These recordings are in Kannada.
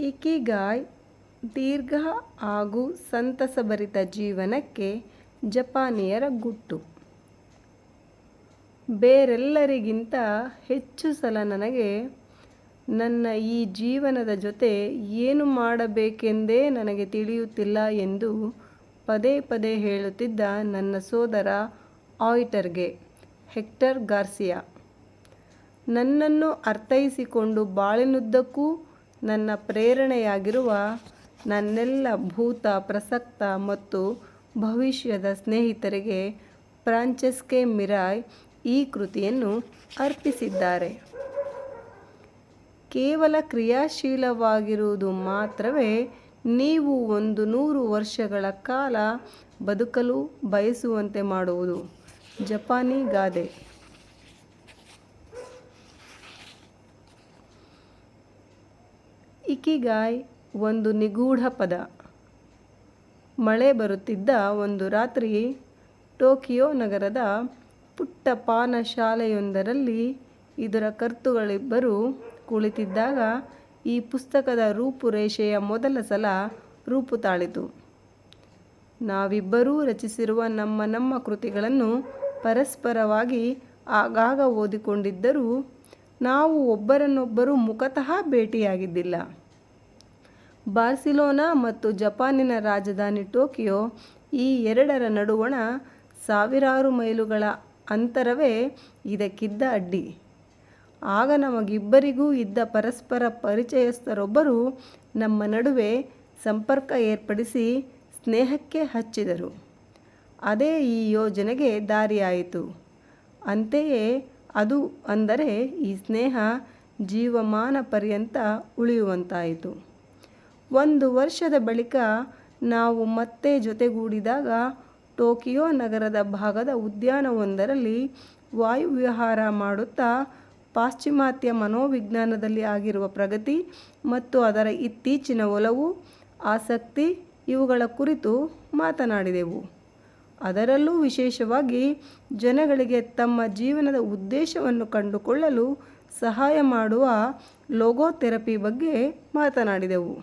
ಇಕಿಗಾಯ್ ದೀರ್ಘ ಹಾಗೂ ಸಂತಸಭರಿತ ಜೀವನಕ್ಕೆ ಜಪಾನಿಯರ ಗುಟ್ಟು. ಬೇರೆಲ್ಲರಿಗಿಂತ ಹೆಚ್ಚು ಸಲ ನನಗೆ ನನ್ನ ಈ ಜೀವನದ ಜೊತೆ ಏನು ಮಾಡಬೇಕೆಂದೇ ನನಗೆ ತಿಳಿಯುತ್ತಿಲ್ಲ ಎಂದು ಪದೇ ಪದೇ ಹೇಳುತ್ತಿದ್ದ ನನ್ನ ಸೋದರ ಆಯಿಟರ್ಗೆ ಹೆಕ್ಟರ್ ಗಾರ್ಸಿಯಾ. ನನ್ನನ್ನು ಅರ್ಥೈಸಿಕೊಂಡು ಬಾಳಿನುದ್ದಕ್ಕೂ ನನ್ನ ಪ್ರೇರಣೆಯಾಗಿರುವ ನನ್ನೆಲ್ಲ ಭೂತ, ಪ್ರಸಕ್ತ ಮತ್ತು ಭವಿಷ್ಯದ ಸ್ನೇಹಿತರಿಗೆ ಫ್ರಾಂಚೆಸ್ಕೆ ಮಿರಾಯ್ ಈ ಕೃತಿಯನ್ನು ಅರ್ಪಿಸಿದ್ದಾರೆ. ಕೇವಲ ಕ್ರಿಯಾಶೀಲವಾಗಿರುವುದು ಮಾತ್ರವೇ, ನೀವು ಒಂದು ನೂರು ವರ್ಷಗಳ ಕಾಲ ಬದುಕಲು ಬಯಸುವಂತೆ ಮಾಡುವುದು. ಜಪಾನಿ ಗಾದೆ ಇಕಿಗಾಯ್ ಒಂದು ನಿಗೂಢ ಪದ. ಮಳೆ ಬರುತ್ತಿದ್ದ ಒಂದು ರಾತ್ರಿ ಟೋಕಿಯೋ ನಗರದ ಪುಟ್ಟ ಪಾನ ಶಾಲೆಯೊಂದರಲ್ಲಿ ಇದರ ಕರ್ತುಗಳಿಬ್ಬರು ಕುಳಿತಿದ್ದಾಗ ಈ ಪುಸ್ತಕದ ರೂಪುರೇಷೆಯ ಮೊದಲ ಸಲ ರೂಪು ತಾಳಿತು. ನಾವಿಬ್ಬರೂ ರಚಿಸಿರುವ ನಮ್ಮ ನಮ್ಮ ಕೃತಿಗಳನ್ನು ಪರಸ್ಪರವಾಗಿ ಆಗಾಗ ಓದಿಕೊಂಡಿದ್ದರೂ ನಾವು ಒಬ್ಬರನ್ನೊಬ್ಬರು ಮುಖತಃ ಭೇಟಿಯಾಗಿದ್ದಿಲ್ಲ. ಬಾರ್ಸಿಲೋನಾ ಮತ್ತು ಜಪಾನಿನ ರಾಜಧಾನಿ ಟೋಕಿಯೋ ಈ ಎರಡರ ನಡುವಣ ಸಾವಿರಾರು ಮೈಲುಗಳ ಅಂತರವೇ ಇದಕ್ಕಿದ್ದ ಅಡ್ಡಿ. ಆಗ ನಮಗಿಬ್ಬರಿಗೂ ಇದ್ದ ಪರಸ್ಪರ ಪರಿಚಯಸ್ಥರೊಬ್ಬರು ನಮ್ಮ ನಡುವೆ ಸಂಪರ್ಕ ಏರ್ಪಡಿಸಿ ಸ್ನೇಹಕ್ಕೆ ಹಚ್ಚಿದರು. ಅದೇ ಈ ಯೋಜನೆಗೆ ದಾರಿಯಾಯಿತು. ಅಂತೆಯೇ ಅದು ಅಂದರೆ ಈ ಸ್ನೇಹ ಜೀವಮಾನ ಪರ್ಯಂತ ಉಳಿಯುವಂತಾಯಿತು. ಒಂದು ವರ್ಷದ ಬಳಿಕ ನಾವು ಮತ್ತೆ ಜೊತೆಗೂಡಿದಾಗ ಟೋಕಿಯೋ ನಗರದ ಭಾಗದ ಉದ್ಯಾನವೊಂದರಲ್ಲಿ ವಾಯುವಿಹಾರ ಮಾಡುತ್ತಾ ಪಾಶ್ಚಿಮಾತ್ಯ ಮನೋವಿಜ್ಞಾನದಲ್ಲಿ ಆಗಿರುವ ಪ್ರಗತಿ ಮತ್ತು ಅದರ ಇತ್ತೀಚಿನ ಒಲವು, ಆಸಕ್ತಿ ಇವುಗಳ ಕುರಿತು ಮಾತನಾಡಿದೆವು. ಅದರಲ್ಲೂ ವಿಶೇಷವಾಗಿ ಜನಗಳಿಗೆ ತಮ್ಮ ಜೀವನದ ಉದ್ದೇಶವನ್ನು ಕಂಡುಕೊಳ್ಳಲು ಸಹಾಯ ಮಾಡುವ ಲೋಗೋಥೆರಪಿ ಬಗ್ಗೆ ಮಾತನಾಡಿದೆವು.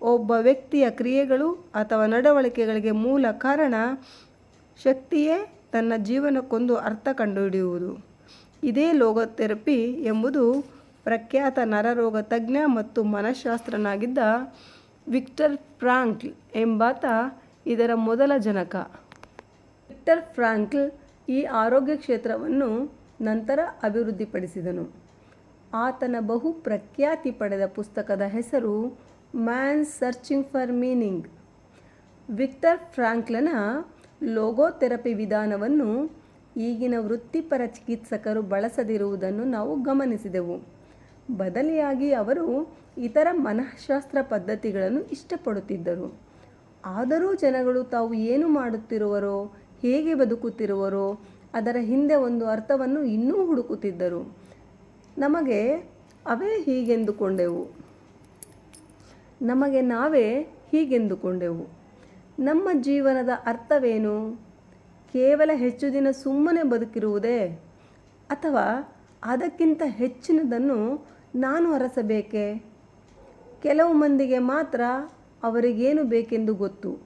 ಒಬ್ಬ ವ್ಯಕ್ತಿಯ ಕ್ರಿಯೆಗಳು ಅಥವಾ ನಡವಳಿಕೆಗಳಿಗೆ ಮೂಲ ಕಾರಣ ಶಕ್ತಿಯೇ ತನ್ನ ಜೀವನಕ್ಕೊಂದು ಅರ್ಥ ಕಂಡುಹಿಡಿಯುವುದು. ಇದೇ ಲೋಗೋಥೆರಪಿ ಎಂಬುದು ಪ್ರಖ್ಯಾತ ನರರೋಗ ತಜ್ಞ ಮತ್ತು ಮನಃಶಾಸ್ತ್ರನಾಗಿದ್ದ ವಿಕ್ಟರ್ ಫ್ರಾಂಕ್ಲ್ ಎಂಬಾತ ಇದರ ಮೊದಲ ಜನಕ. ವಿಕ್ಟರ್ ಫ್ರಾಂಕ್ಲ್ ಈ ಆರೋಗ್ಯ ಕ್ಷೇತ್ರವನ್ನು ನಂತರ ಅಭಿವೃದ್ಧಿಪಡಿಸಿದನು. ಆತನ ಬಹು ಪ್ರಖ್ಯಾತಿ ಪಡೆದ ಪುಸ್ತಕದ ಹೆಸರು man searching for meaning. Victor ಫ್ರಾಂಕ್ಲನ logotherapy ವಿಧಾನವನ್ನು ಈಗಿನ ವೃತ್ತಿಪರ ಚಿಕಿತ್ಸಕರು ಬಳಸದಿರುವುದನ್ನು ನಾವು ಗಮನಿಸಿದೆವು. ಬದಲಿಯಾಗಿ ಅವರು ಇತರ ಮನಃಶಾಸ್ತ್ರ ಪದ್ಧತಿಗಳನ್ನು ಇಷ್ಟಪಡುತ್ತಿದ್ದರು. ಆದರೂ ಜನಗಳು ತಾವು ಏನು ಮಾಡುತ್ತಿರುವರೋ ಹೇಗೆ ಬದುಕುತ್ತಿರುವರೋ, ಅದರ ಹಿಂದೆ ಒಂದು ಅರ್ಥವನ್ನು ಇನ್ನೂ ಹುಡುಕುತ್ತಿದ್ದರು. ನಮಗೆ ಅವೇ ಹೀಗೆಂದುಕೊಂಡೆವು. ನಮಗೆ ನಾವೇ ಹೀಗೆಂದುಕೊಂಡೆವು. ನಮ್ಮ ಜೀವನದ ಅರ್ಥವೇನು? ಕೇವಲ ಹೆಚ್ಚು ದಿನ ಸುಮ್ಮನೆ ಬದುಕಿರುವುದೇ? ಅಥವಾ ಅದಕ್ಕಿಂತ ಹೆಚ್ಚಿನದನ್ನು ನಾನು ಅರಸಬೇಕೇ? ಕೆಲವು ಮಂದಿಗೆ ಮಾತ್ರ ಅವರಿಗೇನು ಬೇಕೆಂದು ಗೊತ್ತು.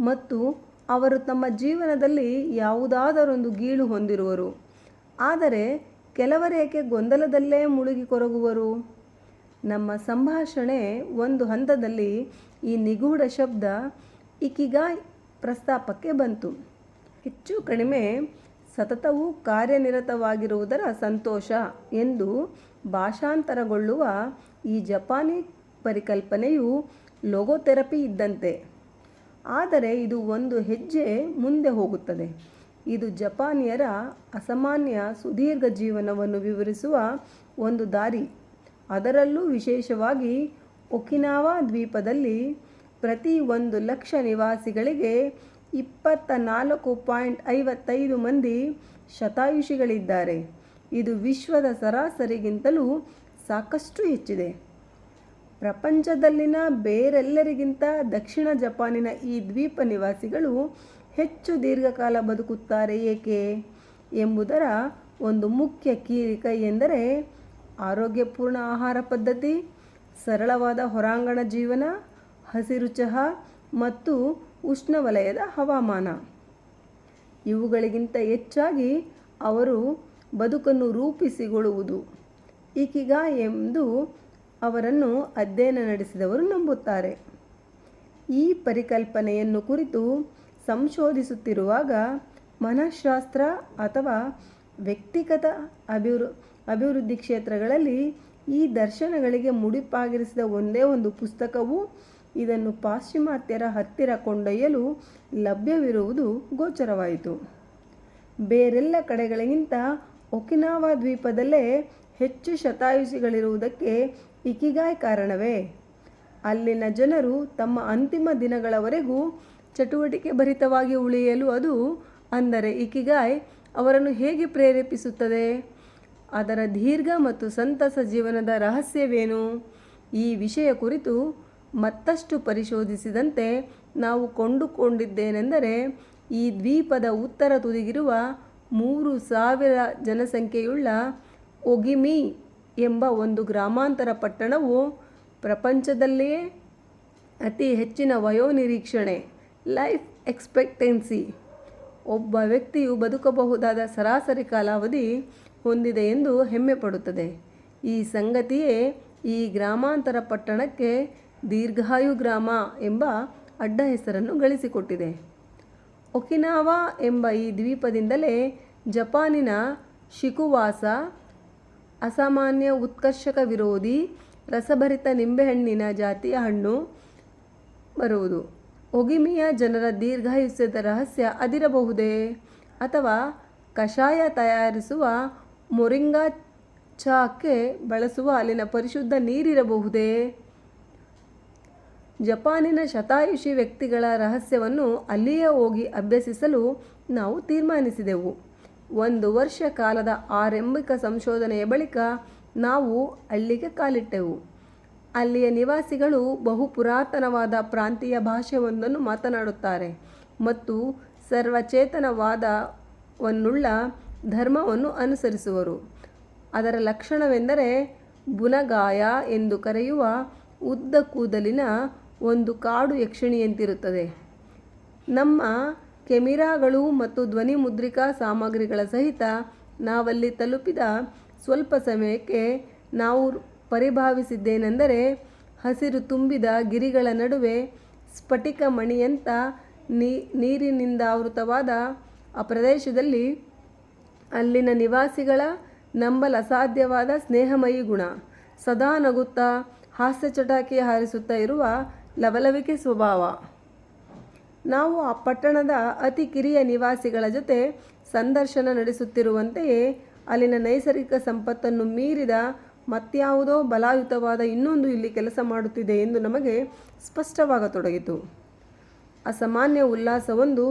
ಮತ್ತು ಅವರು ತಮ್ಮ ಜೀವನದಲ್ಲಿ ಯಾವುದಾದರೊಂದು ಗೀಳು ಹೊಂದಿರುವರು. ಆದರೆ ಕೆಲವರೇಕೆ ಗೊಂದಲದಲ್ಲೇ ಮುಳುಗಿ ಕೊರಗುವರು ನಮ್ಮ ಸಂಭಾಷಣೆ ಒಂದು ಹಂತದಲ್ಲಿ ಈ ನಿಗೂಢ ಶಬ್ದ ಇಕಿಗಾಯ್ ಪ್ರಸ್ತಾಪಕ್ಕೆ ಬಂತು. ಹೆಚ್ಚು ಕಡಿಮೆ ಸತತವೂ ಕಾರ್ಯನಿರತವಾಗಿರುವುದರ ಸಂತೋಷ ಎಂದು ಭಾಷಾಂತರಗೊಳ್ಳುವ ಈ ಜಪಾನಿ ಪರಿಕಲ್ಪನೆಯು ಲೋಗೋಥೆರಪಿ ಇದ್ದಂತೆ. ಆದರೆ ಇದು ಒಂದು ಹೆಜ್ಜೆ ಮುಂದೆ ಹೋಗುತ್ತದೆ. ಇದು ಜಪಾನಿಯರ ಅಸಾಮಾನ್ಯ ಸುದೀರ್ಘ ಜೀವನವನ್ನು ವಿವರಿಸುವ ಒಂದು ದಾರಿ. ಅದರಲ್ಲೂ ವಿಶೇಷವಾಗಿ ಒಕಿನಾವಾ ದ್ವೀಪದಲ್ಲಿ ಪ್ರತಿ ಒಂದು ಲಕ್ಷ ನಿವಾಸಿಗಳಿಗೆ ಇಪ್ಪತ್ತ ನಾಲ್ಕು ಪಾಯಿಂಟ್ ಐವತ್ತೈದು ಮಂದಿ ಶತಾಯುಷಿಗಳಿದ್ದಾರೆ. ಇದು ವಿಶ್ವದ ಸರಾಸರಿಗಿಂತಲೂ ಸಾಕಷ್ಟು ಹೆಚ್ಚಿದೆ. ಪ್ರಪಂಚದಲ್ಲಿನ ಬೇರೆಲ್ಲರಿಗಿಂತ ದಕ್ಷಿಣ ಜಪಾನಿನ ಈ ದ್ವೀಪ ನಿವಾಸಿಗಳು ಹೆಚ್ಚು ದೀರ್ಘಕಾಲ ಬದುಕುತ್ತಾರೆ ಏಕೆ ಎಂಬುದರ ಒಂದು ಮುಖ್ಯ ಕೀಲಿಕ ಎಂದರೆ ಆರೋಗ್ಯಪೂರ್ಣ ಆಹಾರ ಪದ್ಧತಿ, ಸರಳವಾದ ಹೊರಾಂಗಣ ಜೀವನ, ಹಸಿರು ಚಹಾ ಮತ್ತು ಉಷ್ಣವಲಯದ ಹವಾಮಾನ. ಇವುಗಳಿಗಿಂತ ಹೆಚ್ಚಾಗಿ ಅವರು ಬದುಕನ್ನು ರೂಪಿಸಿಕೊಳ್ಳುವುದು ಈಕಿಗ ಎಂದು ಅವರನ್ನು ಅಧ್ಯಯನ ನಡೆಸಿದವರು ನಂಬುತ್ತಾರೆ. ಈ ಪರಿಕಲ್ಪನೆಯನ್ನು ಕುರಿತು ಸಂಶೋಧಿಸುತ್ತಿರುವಾಗ ಮನಃಶಾಸ್ತ್ರ ಅಥವಾ ವ್ಯಕ್ತಿಗತ ಅಭಿವೃ, ಅಭಿವೃದ್ಧಿ ಕ್ಷೇತ್ರಗಳಲ್ಲಿ ಈ ದರ್ಶನಗಳಿಗೆ ಮುಡಿಪಾಗಿರಿಸಿದ ಒಂದೇ ಒಂದು ಪುಸ್ತಕವು ಇದನ್ನು ಪಾಶ್ಚಿಮಾತ್ಯರ ಹತ್ತಿರ ಕೊಂಡೊಯ್ಯಲು ಲಭ್ಯವಿರುವುದು ಗೋಚರವಾಯಿತು. ಬೇರೆಲ್ಲ ಕಡೆಗಳಿಗಿಂತ ಒಕಿನಾವಾ ದ್ವೀಪದಲ್ಲೇ ಹೆಚ್ಚು ಶತಾಯುಷಿಗಳಿರುವುದಕ್ಕೆ ಇಕಿಗಾಯ್ ಕಾರಣವೇ? ಅಲ್ಲಿನ ಜನರು ತಮ್ಮ ಅಂತಿಮ ದಿನಗಳವರೆಗೂ ಚಟುವಟಿಕೆ ಭರಿತವಾಗಿ ಉಳಿಯಲು ಅದು, ಅಂದರೆ ಇಕಿಗಾಯ್, ಅವರನ್ನು ಹೇಗೆ ಪ್ರೇರೇಪಿಸುತ್ತದೆ? ಅದರ ದೀರ್ಘ ಮತ್ತು ಸಂತಸ ಜೀವನದ ರಹಸ್ಯವೇನು? ಈ ವಿಷಯ ಕುರಿತು ಮತ್ತಷ್ಟು ಪರಿಶೋಧಿಸಿದಂತೆ ನಾವು ಕೊಂಡುಕೊಂಡಿದ್ದೇನೆಂದರೆ, ಈ ದ್ವೀಪದ ಉತ್ತರ ತುದಿಗಿರುವ ಮೂರು ಸಾವಿರ ಜನಸಂಖ್ಯೆಯುಳ್ಳ ಒಗಿಮಿ ಎಂಬ ಒಂದು ಗ್ರಾಮಾಂತರ ಪಟ್ಟಣವು ಪ್ರಪಂಚದಲ್ಲಿಯೇ ಅತಿ ಹೆಚ್ಚಿನ ವಯೋನಿರೀಕ್ಷಣೆ, ಲೈಫ್ ಎಕ್ಸ್ಪೆಕ್ಟೆನ್ಸಿ. ಒಬ್ಬ ವ್ಯಕ್ತಿಯು ಬದುಕಬಹುದಾದ ಸರಾಸರಿ ಕಾಲಾವಧಿ ಹೊಂದಿದೆ ಎಂದು ಹೆಮ್ಮೆ ಪಡುತ್ತದೆ. ಈ ಸಂಗತಿಯೇ ಈ ಗ್ರಾಮಾಂತರ ಪಟ್ಟಣಕ್ಕೆ ದೀರ್ಘಾಯು ಗ್ರಾಮ ಎಂಬ ಅಡ್ಡ ಹೆಸರನ್ನು ಗಳಿಸಿಕೊಟ್ಟಿದೆ. ಒಕಿನಾವಾ ಎಂಬ ಈ ದ್ವೀಪದಿಂದಲೇ ಜಪಾನಿನ ಶಿಕುವಾಸ ಅಸಾಮಾನ್ಯ ಉತ್ಕರ್ಷಕ ವಿರೋಧಿ ರಸಭರಿತ ನಿಂಬೆಹಣ್ಣಿನ ಜಾತಿಯ ಹಣ್ಣು ಬರುವುದು. ಒಗಿಮಿಯ ಜನರ ದೀರ್ಘಾಯುಷ್ಯದ ರಹಸ್ಯ ಅದಿರಬಹುದೇ? ಅಥವಾ ಕಷಾಯ ತಯಾರಿಸುವ ಮೊರಿಂಗಾ ಚಾಕ್ಕೆ ಬಳಸುವ ಅಲ್ಲಿನ ಪರಿಶುದ್ಧ ನೀರಿರಬಹುದೇ? ಜಪಾನಿನ ಶತಾಯುಷಿ ವ್ಯಕ್ತಿಗಳ ರಹಸ್ಯವನ್ನು ಅಲ್ಲಿಯೇ ಹೋಗಿ ಅಭ್ಯಸಿಸಲು ನಾವು ತೀರ್ಮಾನಿಸಿದೆವು. ಒಂದು ವರ್ಷ ಕಾಲದ ಆರಂಭಿಕ ಸಂಶೋಧನೆಯ ಬಳಿಕ ನಾವು ಅಲ್ಲಿಗೆ ಕಾಲಿಟ್ಟೆವು. ಅಲ್ಲಿಯ ನಿವಾಸಿಗಳು ಬಹು ಪುರಾತನವಾದ ಪ್ರಾಂತೀಯ ಭಾಷೆಯೊಂದನ್ನು ಮಾತನಾಡುತ್ತಾರೆ ಮತ್ತು ಸರ್ವಚೇತನವಾದವನ್ನುಳ್ಳ ಧರ್ಮವನ್ನು ಅನುಸರಿಸುವರು. ಅದರ ಲಕ್ಷಣವೆಂದರೆ ಬುನಗಾಯ ಎಂದು ಕರೆಯುವ ಉದ್ದ ಕೂದಲಿನ ಒಂದು ಕಾಡು ಯಕ್ಷಿಣಿಯಂತಿರುತ್ತದೆ. ನಮ್ಮ ಕೆಮಿರಾಗಳು ಮತ್ತು ಧ್ವನಿ ಮುದ್ರಿಕಾ ಸಾಮಗ್ರಿಗಳ ಸಹಿತ ನಾವಲ್ಲಿ ತಲುಪಿದ ಸ್ವಲ್ಪ ಸಮಯಕ್ಕೆ ನಾವು ಪರಿಭಾವಿಸಿದ್ದೇನೆಂದರೆ ಹಸಿರು ತುಂಬಿದ ಗಿರಿಗಳ ನಡುವೆ ಸ್ಫಟಿಕ ಮಣಿಯಂಥ ನೀ ನೀರಿನಿಂದಾವೃತವಾದ ಆ ಪ್ರದೇಶದಲ್ಲಿ ಅಲ್ಲಿನ ನಿವಾಸಿಗಳ ನಂಬಲಸಾಧ್ಯವಾದ ಸ್ನೇಹಮಯಿ ಗುಣ. ಸದಾ ನಗುತ್ತಾ ಹಾಸ್ಯ ಚಟಾಕಿ ಹಾರಿಸುತ್ತಾ ಇರುವ ಲವಲವಿಕೆ ಸ್ವಭಾವ. ನಾವು ಆ ಪಟ್ಟಣದ ಅತಿ ಕಿರಿಯ ನಿವಾಸಿಗಳ ಜೊತೆ ಸಂದರ್ಶನ ನಡೆಸುತ್ತಿರುವಂತೆಯೇ ಅಲ್ಲಿನ ನೈಸರ್ಗಿಕ ಸಂಪತ್ತನ್ನು ಮೀರಿದ ಮತ್ಯಾವುದೋ ಬಲಾಯುತವಾದ ಇನ್ನೊಂದು ಇಲ್ಲಿ ಕೆಲಸ ಮಾಡುತ್ತಿದೆ ಎಂದು ನಮಗೆ ಸ್ಪಷ್ಟವಾಗತೊಡಗಿತು. ಅಸಾಮಾನ್ಯ ಉಲ್ಲಾಸವೊಂದು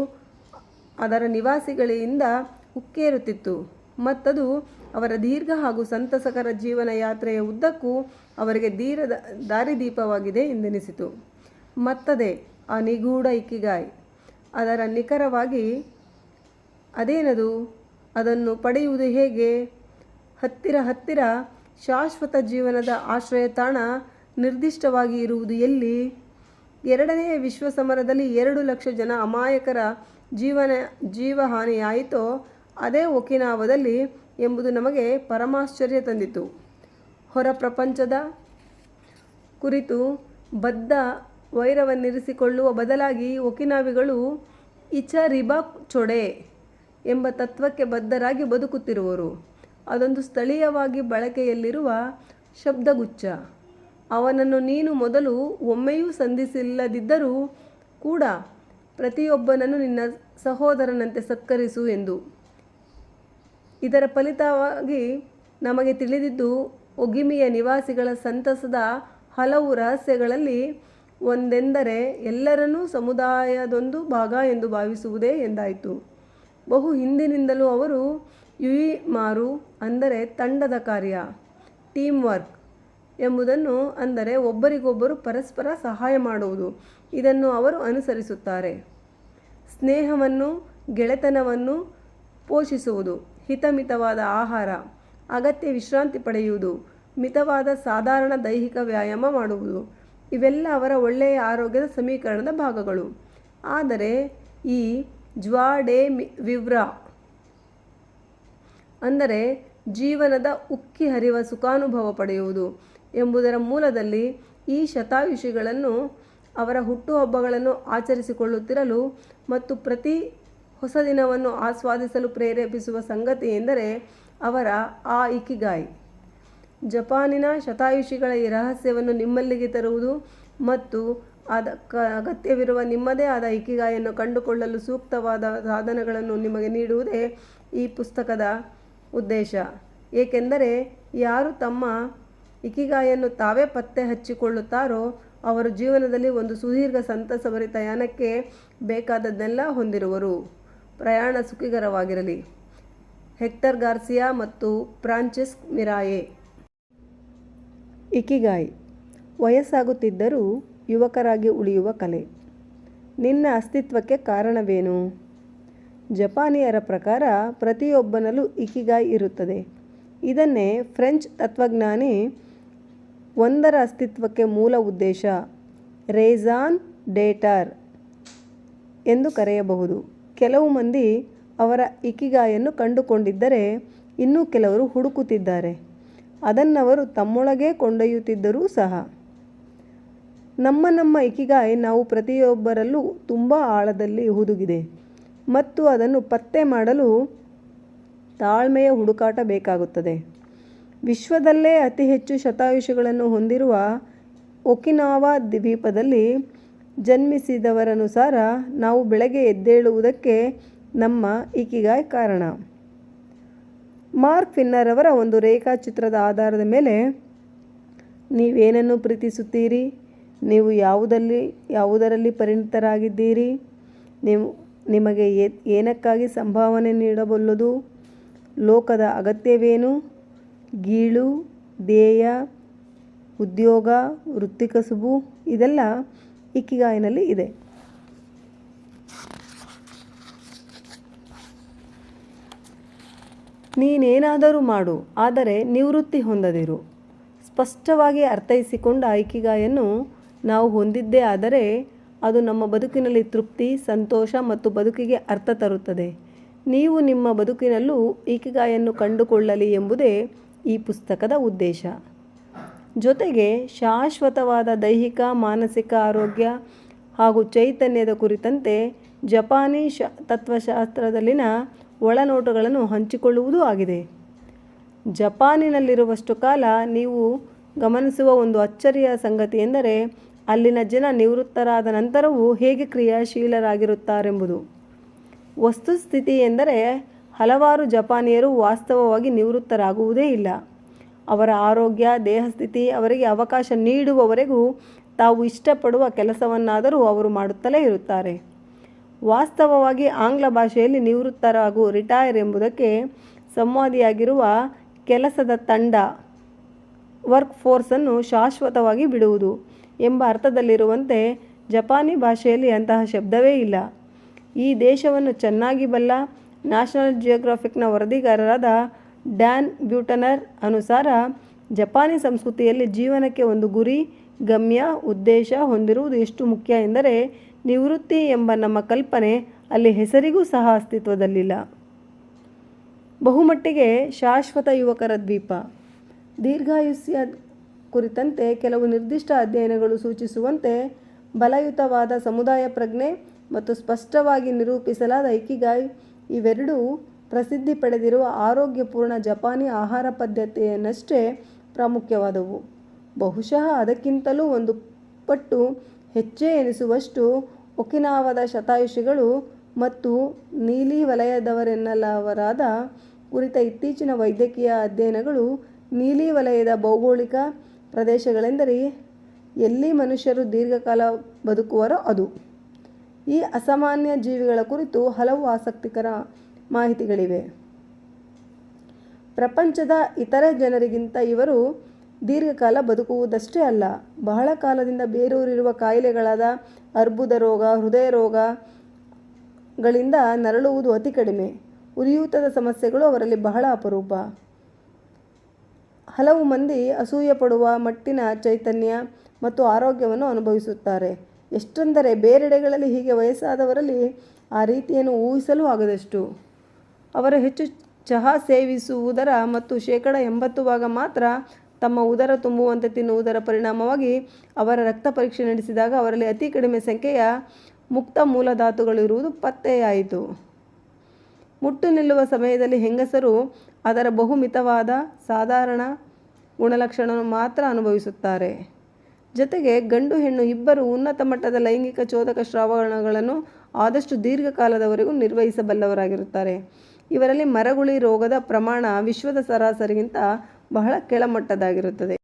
ಅದರ ನಿವಾಸಿಗಳಿಂದ ಉಕ್ಕೇರುತ್ತಿತ್ತು. ಮತ್ತದು ಅವರ ದೀರ್ಘ ಹಾಗೂ ಸಂತಸಕರ ಜೀವನ ಯಾತ್ರೆಯ ಉದ್ದಕ್ಕೂ ಅವರಿಗೆ ದೀರ ದಾರಿದೀಪವಾಗಿದೆ ಎಂದೆನಿಸಿತು. ಮತ್ತದೇ ಆ ನಿಗೂಢ ಇಕ್ಕಿಗಾಯ್. ಅದರ ನಿಖರವಾಗಿ ಅದೇನದು? ಅದನ್ನು ಪಡೆಯುವುದು ಹೇಗೆ? ಹತ್ತಿರ ಹತ್ತಿರ ಶಾಶ್ವತ ಜೀವನದ ಆಶ್ರಯ ತಾಣ ನಿರ್ದಿಷ್ಟವಾಗಿ ಇರುವುದು ಎಲ್ಲಿ? ಎರಡನೆಯ ವಿಶ್ವ ಸಮರದಲ್ಲಿ ಎರಡು ಲಕ್ಷ ಜನ ಅಮಾಯಕರ ಜೀವನ ಜೀವಹಾನಿಯಾಯಿತೋ ಅದೇ ಒಕಿನಾವದಲ್ಲಿ ಎಂಬುದು ನಮಗೆ ಪರಮಾಶ್ಚರ್ಯ ತಂದಿತು. ಹೊರ ಪ್ರಪಂಚದ ಕುರಿತು ಬದ್ಧ ವೈರವನ್ನಿರಿಸಿಕೊಳ್ಳುವ ಬದಲಾಗಿ ಒಕಿನಾವಿಗಳು ಇಚರಿಬಾ ಚೊಡೆ ಎಂಬ ತತ್ವಕ್ಕೆ ಬದ್ಧರಾಗಿ ಬದುಕುತ್ತಿರುವರು. ಅದೊಂದು ಸ್ಥಳೀಯವಾಗಿ ಬಳಕೆಯಲ್ಲಿರುವ ಶಬ್ದಗುಚ್ಛ. ಅವನನ್ನು ನೀನು ಮೊದಲು ಒಮ್ಮೆಯೂ ಸಂಧಿಸಿಲ್ಲದಿದ್ದರೂ ಕೂಡ ಪ್ರತಿಯೊಬ್ಬನನ್ನು ನಿನ್ನ ಸಹೋದರನಂತೆ ಸತ್ಕರಿಸು ಎಂದು. ಇದರ ಫಲಿತವಾಗಿ ನಮಗೆ ತಿಳಿದಿದ್ದು ಒಗಿಮಿಯ ನಿವಾಸಿಗಳ ಸಂತಸದ ಹಲವು ರಹಸ್ಯಗಳಲ್ಲಿ ಒಂದೆಂದರೆ ಎಲ್ಲರನ್ನೂ ಸಮುದಾಯದೊಂದು ಭಾಗ ಎಂದು ಭಾವಿಸುವುದೇ ಎಂದಾಯಿತು. ಬಹು ಹಿಂದಿನಿಂದಲೂ ಅವರು ಯುಯಿ ಮಾರು ಅಂದರೆ ತಂಡದ ಕಾರ್ಯ, ಟೀಮ್ ವರ್ಕ್ ಎಂಬುದನ್ನು ಅಂದರೆ ಒಬ್ಬರಿಗೊಬ್ಬರು ಪರಸ್ಪರ ಸಹಾಯ ಮಾಡುವುದು, ಇದನ್ನು ಅವರು ಅನುಸರಿಸುತ್ತಾರೆ. ಸ್ನೇಹವನ್ನು, ಗೆಳೆತನವನ್ನು ಪೋಷಿಸುವುದು, ಹಿತಮಿತವಾದ ಆಹಾರ, ಅಗತ್ಯ ವಿಶ್ರಾಂತಿ ಪಡೆಯುವುದು, ಮಿತವಾದ ಸಾಧಾರಣ ದೈಹಿಕ ವ್ಯಾಯಾಮ ಮಾಡುವುದು ಇವೆಲ್ಲ ಅವರ ಒಳ್ಳೆಯ ಆರೋಗ್ಯದ ಸಮೀಕರಣದ ಭಾಗಗಳು. ಆದರೆ ಈ ಜ್ವಾಡೆ ವಿವ್ರಾ ಅಂದರೆ ಜೀವನದ ಉಕ್ಕಿ ಹರಿವ ಸುಖಾನುಭವ ಪಡೆಯುವುದು ಎಂಬುದರ ಮೂಲದಲ್ಲಿ ಈ ಶತಾಯುಷಿಗಳನ್ನು ಅವರ ಹುಟ್ಟುಹಬ್ಬಗಳನ್ನು ಆಚರಿಸಿಕೊಳ್ಳುತ್ತಿರಲು ಮತ್ತು ಪ್ರತಿ ಹೊಸ ದಿನವನ್ನು ಆಸ್ವಾದಿಸಲು ಪ್ರೇರೇಪಿಸುವ ಸಂಗತಿ ಎಂದರೆ ಅವರ ಆ ಇಕಿಗಾಯ್. ಜಪಾನಿನ ಶತಾಯುಷಿಗಳ ಈ ರಹಸ್ಯವನ್ನು ನಿಮ್ಮಲ್ಲಿಗೆ ತರುವುದು ಮತ್ತು ಅದಕ್ಕೆ ಅಗತ್ಯವಿರುವ ನಿಮ್ಮದೇ ಆದ ಇಕಿಗಾಯನ್ನು ಕಂಡುಕೊಳ್ಳಲು ಸೂಕ್ತವಾದ ಸಾಧನಗಳನ್ನು ನಿಮಗೆ ನೀಡುವುದೇ ಈ ಪುಸ್ತಕದ ಉದ್ದೇಶ. ಏಕೆಂದರೆ ಯಾರು ತಮ್ಮ ಇಕಿಗಾಯನ್ನು ತಾವೇ ಪತ್ತೆ ಹಚ್ಚಿಕೊಳ್ಳುತ್ತಾರೋ ಅವರು ಜೀವನದಲ್ಲಿ ಒಂದು ಸುದೀರ್ಘ ಸಂತಸಭರಿತ ಯಾನಕ್ಕೆ ಬೇಕಾದದ್ದೆಲ್ಲ ಹೊಂದಿರುವರು. ಪ್ರಯಾಣ ಸುಖಿಕರವಾಗಿರಲಿ ಹೆಕ್ಟರ್ ಗಾರ್ಸಿಯಾ ಮತ್ತು ಫ್ರಾಂಚಿಸ್ಕ್ ಮಿರಾಯೆ. ಇಕಿಗಾಯ್. ವಯಸ್ಸಾಗುತ್ತಿದ್ದರೂ ಯುವಕರಾಗಿ ಉಳಿಯುವ ಕಲೆ. ನಿನ್ನ ಅಸ್ತಿತ್ವಕ್ಕೆ ಕಾರಣವೇನು? ಜಪಾನಿಯರ ಪ್ರಕಾರ ಪ್ರತಿಯೊಬ್ಬನಲ್ಲೂ ಇಕಿಗಾಯ್ ಇರುತ್ತದೆ. ಇದನ್ನೇ ಫ್ರೆಂಚ್ ತತ್ವಜ್ಞಾನಿ ಒಂದರ ಅಸ್ತಿತ್ವಕ್ಕೆ ಮೂಲ ಉದ್ದೇಶ ರೇಜಾನ್ ಡೇಟಾರ್ ಎಂದು ಕರೆಯಬಹುದು. ಕೆಲವು ಮಂದಿ ಅವರ ಇಕಿಗಾಯನ್ನು ಕಂಡುಕೊಂಡಿದ್ದರೆ ಇನ್ನೂ ಕೆಲವರು ಹುಡುಕುತ್ತಿದ್ದಾರೆ. ಅದನ್ನವರು ತಮ್ಮೊಳಗೇ ಕೊಂಡೊಯ್ಯುತ್ತಿದ್ದರೂ ಸಹ. ನಮ್ಮ ನಮ್ಮ ಇಕಿಗಾಯ್ ನಾವು ಪ್ರತಿಯೊಬ್ಬರಲ್ಲೂ ತುಂಬ ಆಳದಲ್ಲಿ ಹುದುಗಿದೆ. ಮತ್ತು ಅದನ್ನು ಪತ್ತೆ ಮಾಡಲು ತಾಳ್ಮೆಯ ಹುಡುಕಾಟ ಬೇಕಾಗುತ್ತದೆ. ವಿಶ್ವದಲ್ಲೇ ಅತಿ ಹೆಚ್ಚು ಶತಾಯುಷಿಗಳನ್ನು ಹೊಂದಿರುವ ಒಕಿನಾವಾ ದ್ವೀಪದಲ್ಲಿ ಜನ್ಮಿಸಿದವರನುಸಾರ ನಾವು ಬೆಳಗ್ಗೆ ಎದ್ದೇಳುವುದಕ್ಕೆ ನಮ್ಮ ಇಕಿಗಾಯ್ ಕಾರಣ. ಮಾರ್ಕ್ ಫಿನ್ನರ್ ಅವರ ಒಂದು ರೇಖಾಚಿತ್ರದ ಆಧಾರದ ಮೇಲೆ ನೀವೇನನ್ನು ಪ್ರೀತಿಸುತ್ತೀರಿ? ನೀವು ಯಾವುದಲ್ಲಿ, ಯಾವುದರಲ್ಲಿ ಪರಿಣಿತರಾಗಿದ್ದೀರಿ? ನೀವು ನಿಮಗೆ ಏನಕ್ಕಾಗಿ ಸಂಭಾವನೆ ನೀಡಬಲ್ಲದು? ಲೋಕದ ಅಗತ್ಯವೇನು? ಗೀಳು, ಧ್ಯೇಯ, ಉದ್ಯೋಗ ವೃತ್ತಿಕಸುಬು ಇದೆಲ್ಲ ಇಕ್ಕಿಗಾಯಿನಲ್ಲಿ ಇದೆ. ನೀನೇನಾದರೂ ಮಾಡು, ಆದರೆ ನಿವೃತ್ತಿ ಹೊಂದದಿರು. ಸ್ಪಷ್ಟವಾಗಿ ಅರ್ಥೈಸಿಕೊಂಡ ಐಕಿಗಾಯನ್ನು ನಾವು ಹೊಂದಿದ್ದೇ ಆದರೆ ಅದು ನಮ್ಮ ಬದುಕಿನಲ್ಲಿ ತೃಪ್ತಿ, ಸಂತೋಷ ಮತ್ತು ಬದುಕಿಗೆ ಅರ್ಥ ತರುತ್ತದೆ. ನೀವು ನಿಮ್ಮ ಬದುಕಿನಲ್ಲೂ ಈಕಿಗಾಯನ್ನು ಕಂಡುಕೊಳ್ಳಲಿ ಎಂಬುದೇ ಈ ಪುಸ್ತಕದ ಉದ್ದೇಶ. ಜೊತೆಗೆ ಶಾಶ್ವತವಾದ ದೈಹಿಕ, ಮಾನಸಿಕ ಆರೋಗ್ಯ ಹಾಗೂ ಚೈತನ್ಯದ ಕುರಿತಂತೆ ಜಪಾನೀ ಶ, ತತ್ವಶಾಸ್ತ್ರದಲ್ಲಿನ ಒಳನೋಟಗಳನ್ನು ಹಂಚಿಕೊಳ್ಳುವುದೂ ಆಗಿದೆ. ಜಪಾನಿನಲ್ಲಿರುವಷ್ಟು ಕಾಲ ನೀವು ಗಮನಿಸುವ ಒಂದು ಅಚ್ಚರಿಯ ಸಂಗತಿ ಎಂದರೆ, ಅಲ್ಲಿನ ಜನ ನಿವೃತ್ತರಾದ ನಂತರವೂ ಹೇಗೆ ಕ್ರಿಯಾಶೀಲರಾಗಿರುತ್ತಾರೆಂಬುದು. ವಸ್ತುಸ್ಥಿತಿ ಎಂದರೆ, ಹಲವಾರು ಜಪಾನಿಯರು ವಾಸ್ತವವಾಗಿ ನಿವೃತ್ತರಾಗುವುದೇ ಇಲ್ಲ. ಅವರ ಆರೋಗ್ಯ, ದೇಹಸ್ಥಿತಿ, ಅವರಿಗೆ ಅವಕಾಶ ನೀಡುವವರೆಗೂ ತಾವು ಇಷ್ಟಪಡುವ ಕೆಲಸವನ್ನಾದರೂ ಅವರು ಮಾಡುತ್ತಲೇ ಇರುತ್ತಾರೆ. ವಾಸ್ತವವಾಗಿ ಆಂಗ್ಲ ಭಾಷೆಯಲ್ಲಿ ನಿವೃತ್ತರಾಗು ರಿಟೈರ್ ಎಂಬುದಕ್ಕೆ ಸಂವಾದಿಯಾಗಿರುವ ಕೆಲಸದ ತಂಡ ವರ್ಕ್ ಫೋರ್ಸನ್ನು ಶಾಶ್ವತವಾಗಿ ಬಿಡುವುದು ಎಂಬ ಅರ್ಥದಲ್ಲಿರುವಂತೆ ಜಪಾನಿ ಭಾಷೆಯಲ್ಲಿ ಅಂತಹ ಶಬ್ದವೇ ಇಲ್ಲ. ಈ ದೇಶವನ್ನು ಚೆನ್ನಾಗಿ ಬಲ್ಲ ನ್ಯಾಷನಲ್ ಜಿಯೋಗ್ರಾಫಿಕ್ನ ವರದಿಗಾರರಾದ ಡ್ಯಾನ್ ಬ್ಯೂಟನರ್ ಅನುಸಾರ ಜಪಾನಿ ಸಂಸ್ಕೃತಿಯಲ್ಲಿ ಜೀವನಕ್ಕೆ ಒಂದು ಗುರಿ, ಗಮ್ಯ, ಉದ್ದೇಶ ಹೊಂದಿರುವುದು ಎಷ್ಟು ಮುಖ್ಯ ಎಂದರೆ ನಿವೃತ್ತಿ ಎಂಬ ನಮ್ಮ ಕಲ್ಪನೆ ಅಲ್ಲಿ ಹೆಸರಿಗೂ ಸಹ ಅಸ್ತಿತ್ವದಲ್ಲಿಲ್ಲ. ಬಹುಮಟ್ಟಿಗೆ ಶಾಶ್ವತ ಯುವಕರ ದ್ವೀಪ. ದೀರ್ಘಾಯುಷ್ಯ ಕುರಿತಂತೆ ಕೆಲವು ನಿರ್ದಿಷ್ಟ ಅಧ್ಯಯನಗಳು ಸೂಚಿಸುವಂತೆ ಬಲಯುತವಾದ ಸಮುದಾಯ ಪ್ರಜ್ಞೆ ಮತ್ತು ಸ್ಪಷ್ಟವಾಗಿ ನಿರೂಪಿಸಲಾದ ಐಕಿಗಾಯ್ ಇವೆರಡೂ ಪ್ರಸಿದ್ಧಿ ಪಡೆದಿರುವ ಆರೋಗ್ಯಪೂರ್ಣ ಜಪಾನಿ ಆಹಾರ ಪದ್ಧತಿಯನ್ನಷ್ಟೇ ಪ್ರಾಮುಖ್ಯವಾದವು. ಬಹುಶಃ ಅದಕ್ಕಿಂತಲೂ ಒಂದು ಪಟ್ಟು ಹೆಚ್ಚೇ ಎನಿಸುವಷ್ಟು ಒಕಿನಾವಾದ ಶತಾಯುಷಿಗಳು ಮತ್ತು ನೀಲಿ ವಲಯದವರೆನ್ನಲವರಾದ ಕುರಿತ ಇತ್ತೀಚಿನ ವೈದ್ಯಕೀಯ ಅಧ್ಯಯನಗಳು ನೀಲಿ ವಲಯದ ಭೌಗೋಳಿಕ ಪ್ರದೇಶಗಳೆಂದರೆ ಎಲ್ಲಿ ಮನುಷ್ಯರು ದೀರ್ಘಕಾಲ ಬದುಕುವರೋ ಅದು. ಈ ಅಸಾಮಾನ್ಯ ಜೀವಿಗಳ ಕುರಿತು ಹಲವು ಆಸಕ್ತಿಕರ ಮಾಹಿತಿಗಳಿವೆ. ಪ್ರಪಂಚದ ಇತರೆ ಜನರಿಗಿಂತ ಇವರು ದೀರ್ಘಕಾಲ ಬದುಕುವುದಷ್ಟೇ ಅಲ್ಲ, ಬಹಳ ಕಾಲದಿಂದ ಬೇರೂರಿರುವ ಕಾಯಿಲೆಗಳಾದ ಅರ್ಬುದ ರೋಗ, ಹೃದಯ ರೋಗಗಳಿಂದ ನರಳುವುದು ಅತಿ ಕಡಿಮೆ. ಉರಿಯೂತದ ಸಮಸ್ಯೆಗಳು ಅವರಲ್ಲಿ ಬಹಳ ಅಪರೂಪ. ಹಲವು ಮಂದಿ ಅಸೂಯೆ ಪಡುವ ಮಟ್ಟಿನ ಚೈತನ್ಯ ಮತ್ತು ಆರೋಗ್ಯವನ್ನು ಅನುಭವಿಸುತ್ತಾರೆ. ಎಷ್ಟೆಂದರೆ ಬೇರೆಡೆಗಳಲ್ಲಿ ಹೀಗೆ ವಯಸ್ಸಾದವರಲ್ಲಿ ಆ ರೀತಿಯನ್ನು ಊಹಿಸಲು ಆಗದಷ್ಟು. ಅವರು ಹೆಚ್ಚು ಚಹಾ ಸೇವಿಸುವುದರ ಮತ್ತು ಶೇಕಡ ಎಂಬತ್ತು ಭಾಗ ಮಾತ್ರ ತಮ್ಮ ಉದರ ತುಂಬುವಂತೆ ತಿನ್ನುವುದರ ಪರಿಣಾಮವಾಗಿ ಅವರ ರಕ್ತ ಪರೀಕ್ಷೆ ನಡೆಸಿದಾಗ ಅವರಲ್ಲಿ ಅತಿ ಕಡಿಮೆ ಸಂಖ್ಯೆಯ ಮುಕ್ತ ಮೂಲಧಾತುಗಳಿರುವುದು ಪತ್ತೆಯಾಯಿತು. ಮುಟ್ಟು ನಿಲ್ಲುವ ಸಮಯದಲ್ಲಿ ಹೆಂಗಸರು ಅದರ ಬಹುಮಿತವಾದ ಸಾಧಾರಣ ಗುಣಲಕ್ಷಣವನ್ನು ಮಾತ್ರ ಅನುಭವಿಸುತ್ತಾರೆ. ಜೊತೆಗೆ ಗಂಡು ಹೆಣ್ಣು ಇಬ್ಬರು ಉನ್ನತ ಮಟ್ಟದ ಲೈಂಗಿಕ ಚೋದಕ ಶ್ರಾವಣಗಳನ್ನು ಆದಷ್ಟು ದೀರ್ಘಕಾಲದವರೆಗೂ ನಿರ್ವಹಿಸಬಲ್ಲವರಾಗಿರುತ್ತಾರೆ. ಇವರಲ್ಲಿ ಮರಗುಳಿ ರೋಗದ ಪ್ರಮಾಣ ವಿಶ್ವದ ಸರಾಸರಿಗಿಂತ ಬಹಳ ಕೆಳಮಟ್ಟದ್ದಾಗಿರುತ್ತದೆ